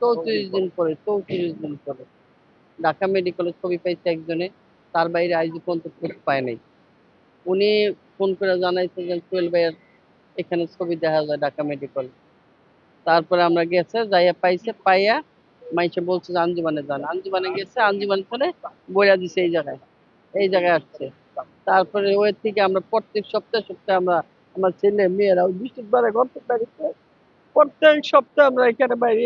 চৌত্রিশ দিন পরে চৌত্রিশ দিন পরে। ঢাকা মেডিকেলে ছবি পাইছে একজনে তার বাইরে আজ পর্যন্ত খোঁজ পায় নাই। উনি ফোন করে জানাইছে যে সোহেল ভাইয়ের এখানে ছবি দেখা যায় ঢাকা মেডিকেল তারপরে আমরা গেছে যাইয়া পাইছে পাইয়া মাইসে বলছে যে আঞ্জুমানে যান। আঞ্জুমানে গেছে আঞ্জুমান করে বইয়া দিছে এই জায়গায়। এই জায়গায় আসছে। তারপরে ওই থেকে আমরা প্রত্যেক সপ্তাহে সপ্তাহে আমরা আমার ছেলে মেয়েরা ওই বৃহস্পতিবারে ঘণ্টা বাড়িতে প্রত্যেক সপ্তাহে আমরা এখানে বাইরে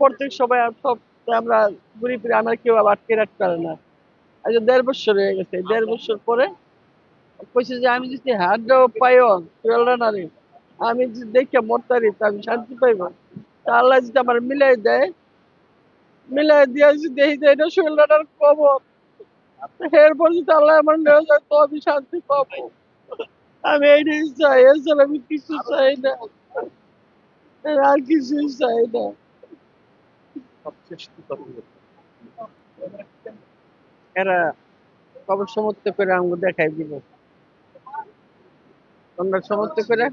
প্রত্যেক সবাই সপ্তাহে আমরা ঘুরি ফিরে, আমরা কেউ আবার আটকে রাখতে পারে না। আজ দেড় বছর হয়ে গেছে দেড় বছর পরে কইছে যে আমি যদি পাইও আমি দেখে মরতারি, তো আমি শান্তি পাইব। তা আল্লাহ যদি আমার মিলাই দেয়, মিলাই দিয়ে যদি এই যে এটা শরীরটার কবর। এরপর যদি আল্লাহ আমার নেওয়া যায়, তো আমি শান্তি পাবো। আমি এইটাই চাই এছাড়া আমি কিছু চাই না। আর কিছুই চাই না। এরা কবর সমর্থ করে আমাকে দেখাই দিব তোমরা সমর্থ করে?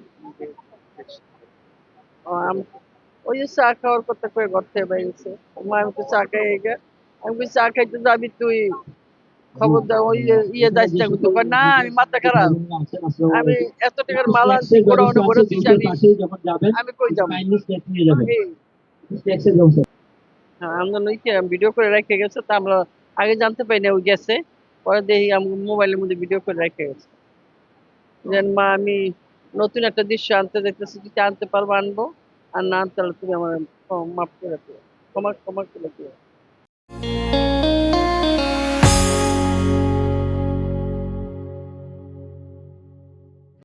ওই যে চা খাওয়ার কথা ঘর থেকে মা চা খাই আমি চা খাইতে যাবি তুই। খবর দাও ওই ইয়ে তো। কয়, না আমি মাথা খারাপ। আমি এত টাকার মাল আনছি ওটা ভরে দিচ্ছি আমি কই যাব? হ্যাঁ আমরা ভিডিও করে রেখে গেছে, তা আমরা আগে জানতে পারি না ওই গেছে। পরে দেখি মোবাইলের মধ্যে ভিডিও করে রেখে গেছে। যেন মা, আমি নতুন একটা দৃশ্য আনতে দেখতেছি, যদি আনতে পারব, আনব। আর না আনতে তুমি আমার মাফ করে দিও। ক্ষমা ক্ষমা করে দিও।